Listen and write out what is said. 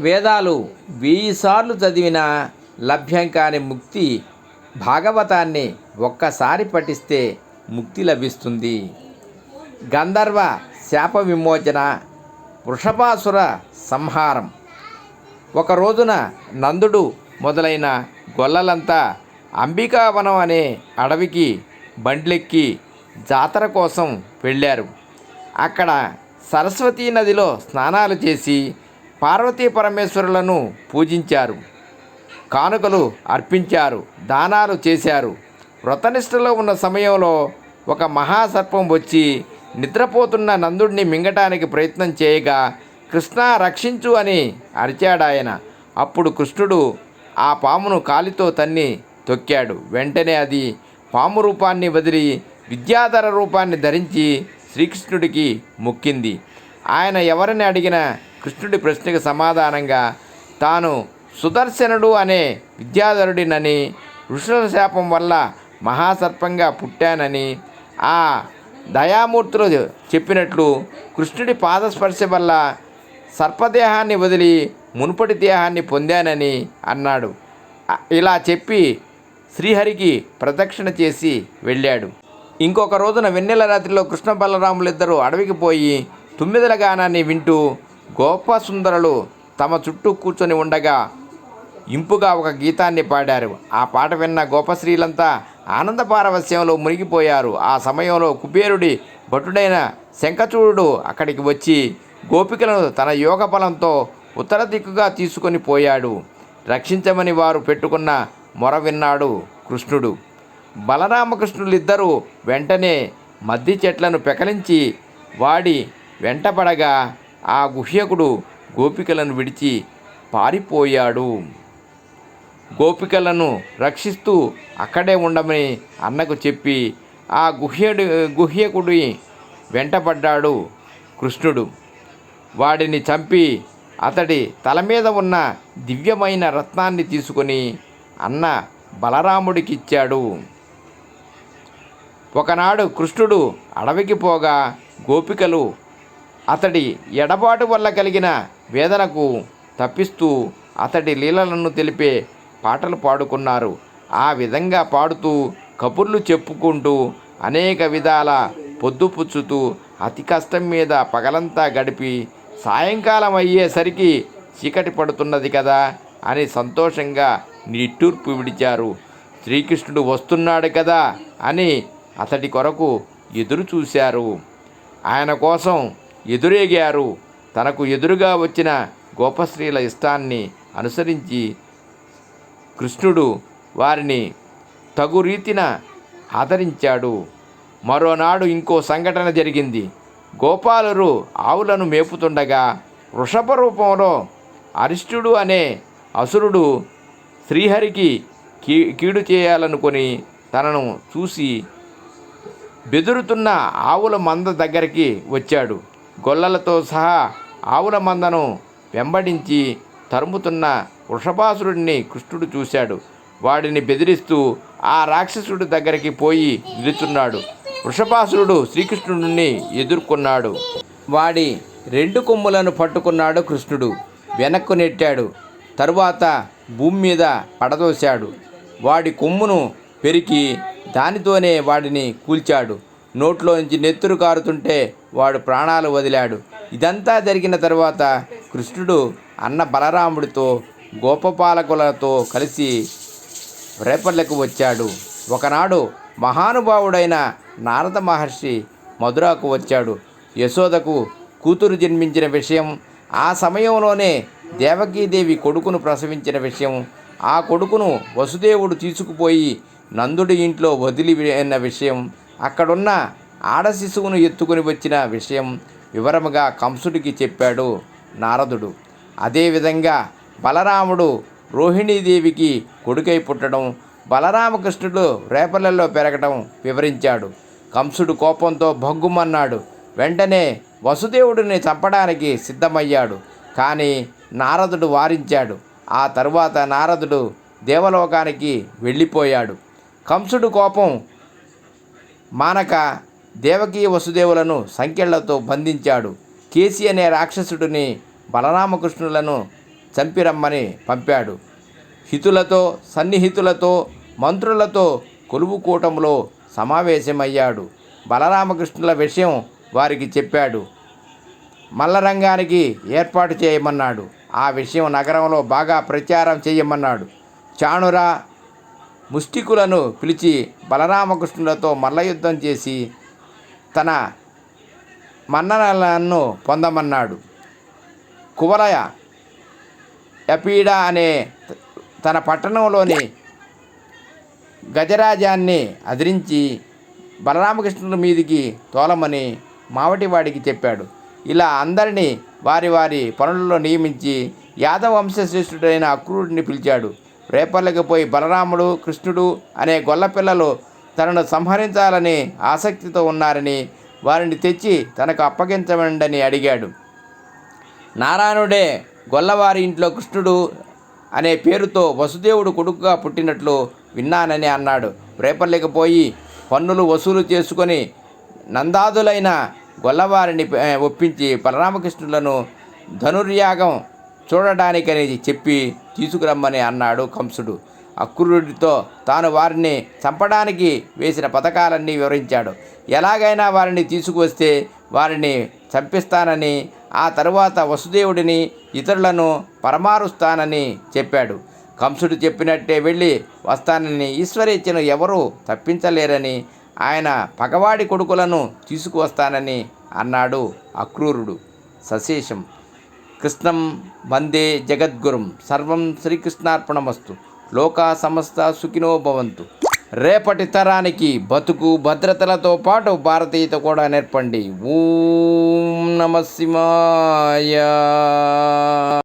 వేదాలు వెయ్యి సార్లు చదివినా లభ్యం కాని ముక్తి భాగవతాన్ని ఒక్కసారి పఠిస్తే ముక్తి లభిస్తుంది. గంధర్వ శాప విమోచన వృషభాసుర సంహారం. ఒక రోజున నందుడు మొదలైన గొల్లలంతా అంబికావనం అనే అడవికి బండ్లెక్కి జాతర కోసం వెళ్ళారు. అక్కడ సరస్వతీ నదిలో స్నానాలు చేసి పార్వతీ పరమేశ్వరులను పూజించారు. కానుకలు అర్పించారు. దానాలు చేశారు. వ్రతనిష్టలో ఉన్న సమయంలో ఒక మహాసర్పం వచ్చి నిద్రపోతున్న నందుడిని మింగటానికి ప్రయత్నం చేయగా కృష్ణ రక్షించు అని అరిచాడాయన. అప్పుడు కృష్ణుడు ఆ పామును కాలితో తన్ని తొక్కాడు. వెంటనే అది పాము రూపాన్ని వదిలి విద్యాధర రూపాన్ని ధరించి శ్రీకృష్ణుడికి మొక్కింది. ఆయన ఎవరిని అడిగినా కృష్ణుడి ప్రశ్నకు సమాధానంగా తాను సుదర్శనుడు అనే విద్యాధరుడినని ఋషుల శాపం వల్ల మహాసర్పంగా పుట్టానని ఆ దయామూర్తులు చెప్పినట్లు కృష్ణుడి పాదస్పర్శ వల్ల సర్పదేహాన్ని వదిలి మునుపటి దేహాన్ని పొందానని అన్నాడు. ఇలా చెప్పి శ్రీహరికి ప్రదక్షిణ చేసి వెళ్ళాడు. ఇంకొక రోజున వెన్నెల రాత్రిలో కృష్ణ బలరాములిద్దరూ అడవికి పోయి తుమ్మిదల గానాన్ని వింటూ గోపసుందరులు తమ చుట్టూ కూర్చొని ఉండగా ఇంపుగా ఒక గీతాన్ని పాడారు. ఆ పాట విన్న గోపశ్రీలంతా ఆనంద పారవస్యంలో మునిగిపోయారు. ఆ సమయంలో కుబేరుడి భటుడైన శంఖచూడు అక్కడికి వచ్చి గోపికలను తన యోగ బలంతో ఉత్తర దిక్కుగా తీసుకొని పోయాడు. రక్షించమని వారు పెట్టుకున్న మొర విన్నాడు కృష్ణుడు. బలరామకృష్ణులిద్దరూ వెంటనే మద్ది చెట్లను పెకలించి వాడి వెంటపడగా ఆ గుహ్యకుడు గోపికలను విడిచి పారిపోయాడు. గోపికలను రక్షిస్తూ అక్కడే ఉండమని అన్నకు చెప్పి ఆ గుహ్యడు గుహ్యకుడి వెంటపడ్డాడు కృష్ణుడు. వాడిని చంపి అతడి తల మీద ఉన్న దివ్యమైన రత్నాన్ని తీసుకొని అన్న బలరాముడికిచ్చాడు. ఒకనాడు కృష్ణుడు అడవికి పోగా గోపికలు అతడి ఎడబాటు వల్ల కలిగిన వేదనకు తప్పిస్తూ అతడి లీలలను తెలిపే పాటలు పాడుకున్నారు. ఆ విధంగా పాడుతూ కబుర్లు చెప్పుకుంటూ అనేక విధాల పొద్దుపుచ్చుతూ అతి కష్టం మీద పగలంతా గడిపి సాయంకాలం అయ్యేసరికి చీకటి పడుతున్నది కదా అని సంతోషంగా నిట్టూర్పు విడిచారు. శ్రీకృష్ణుడు వస్తున్నాడు కదా అని అతడి కొరకు ఎదురు చూశారు ఆయన కోసం ఎదురేగారు. తనకు ఎదురుగా వచ్చిన గోపశ్రీల ఇష్టాన్ని అనుసరించి కృష్ణుడు వారిని తగు రీతిన ఆదరించాడు. మరోనాడు ఇంకో సంఘటన జరిగింది. గోపాలురు ఆవులను మేపుతుండగా వృషభ రూపంలో అరిష్టుడు అనే అసురుడు శ్రీహరికి కీ కీడు చేయాలనుకుని తనను చూసి బెదురుతున్న ఆవుల మంద దగ్గరికి వచ్చాడు. గొల్లలతో సహా ఆవుల మందను వెంబడించి తరుముతున్న వృషభాసురుడిని కృష్ణుడు చూశాడు. వాడిని బెదిరిస్తూ ఆ రాక్షసుడి దగ్గరికి పోయి నిలుచున్నాడు. వృషభాసురుడు శ్రీకృష్ణుడిని ఎదుర్కొన్నాడు. వాడి రెండు కొమ్ములను పట్టుకున్నాడు కృష్ణుడు. వెనక్కు నెట్టాడు. తరువాత భూమి మీద పడదోశాడు. వాడి కొమ్మును పెరికి దానితోనే వాడిని కూల్చాడు. నోట్లోంచి నెత్తురు కారుతుంటే వాడు ప్రాణాలు వదిలాడు. ఇదంతా జరిగిన తరువాత కృష్ణుడు అన్న బలరాముడితో గోపపాలకులతో కలిసి రేపర్లకు వచ్చాడు. ఒకనాడు మహానుభావుడైన నారద మహర్షి మధురకు వచ్చాడు. యశోదకు కూతురు జన్మించిన విషయం ఆ సమయంలోనే దేవకీదేవి కొడుకును ప్రసవించిన విషయం ఆ కొడుకును వసుదేవుడు తీసుకుపోయి నందుడి ఇంట్లో వదిలిన విషయం అక్కడున్న ఆడ శిశువును ఎత్తుకుని వచ్చిన విషయం వివరముగా కంసుడికి చెప్పాడు నారదుడు. అదేవిధంగా బలరాముడు రోహిణీదేవికి కొడుకై పుట్టడం బలరామకృష్ణుడు రేపల్లెల్లో పెరగడం వివరించాడు. కంసుడు కోపంతో భగ్గుమన్నాడు వెంటనే వసుదేవుడిని చంపడానికి సిద్ధమయ్యాడు కానీ నారదుడు వారించాడు. ఆ తరువాత నారదుడు దేవలోకానికి వెళ్ళిపోయాడు. కంసుడు కోపం మానక దేవకీ వసుదేవులను సంఖ్యలతో బంధించాడు. కేసి అనే రాక్షసుడిని బలరామకృష్ణులను చంపిరమ్మని పంపాడు. హితులతో సన్నిహితులతో మంత్రులతో కొలువు కూటంలో సమావేశమయ్యాడు. బలరామకృష్ణుల విషయం వారికి చెప్పాడు. మల్లరంగానికి ఏర్పాటు చేయమన్నాడు. ఆ విషయం నగరంలో బాగా ప్రచారం చేయమన్నాడు. చాణుర ముష్టికులను పిలిచి బలరామకృష్ణులతో మల్లయుద్ధం చేసి తన మన్ననలను పొందమన్నాడు. కువలయ ఎపీడ అనే తన పట్టణంలోని గజరాజాన్ని అదిరించి బలరామకృష్ణుల మీదికి తోలమని మావటివాడికి చెప్పాడు. ఇలా అందరినీ వారి వారి పనులలో నియమించి యాదవ వంశశ్రేష్ఠుడైన అక్రూరుడిని పిలిచాడు. రేపల్లకి పోయి బలరాముడు కృష్ణుడు అనే గొల్లపిల్లలు తనను సంహరించాలని ఆసక్తితో ఉన్నారని వారిని తెచ్చి తనకు అప్పగించమండని అడిగాడు. నారాయణుడే గొల్లవారి ఇంట్లో కృష్ణుడు అనే పేరుతో వసుదేవుడు కొడుకుగా పుట్టినట్లు విన్నానని అన్నాడు. రేపర్లేకపోయి పన్నులు వసూలు చేసుకొని నందాదులైన గొల్లవారిని ఒప్పించి బలరామకృష్ణులను ధనుర్యాగం చూడడానికని చెప్పి తీసుకురమ్మని అన్నాడు కంసుడు. అక్రూరుడితో తాను వారిని చంపడానికి వేసిన పథకాలన్నీ వివరించాడు. ఎలాగైనా వారిని తీసుకువస్తే వారిని చంపిస్తానని ఆ తరువాత వసుదేవుడిని ఇతరులను పరమారుస్తానని చెప్పాడు. కంసుడు చెప్పినట్టే వెళ్ళి వస్తానని ఈశ్వరేచ్ఛను ఎవరూ తప్పించలేరని ఆయన పగవాడి కొడుకులను తీసుకువస్తానని అన్నాడు అక్రూరుడు. సశేషం. కృష్ణం వందే జగద్గురుం. సర్వం శ్రీకృష్ణార్పణమస్తు. లోకా సమస్త సుఖినో భవంతు. రేపటి తరానికి బతుకు భద్రతలతో పాటు భారతీయత కూడా నేర్పండి. ఓం నమ శివాయ.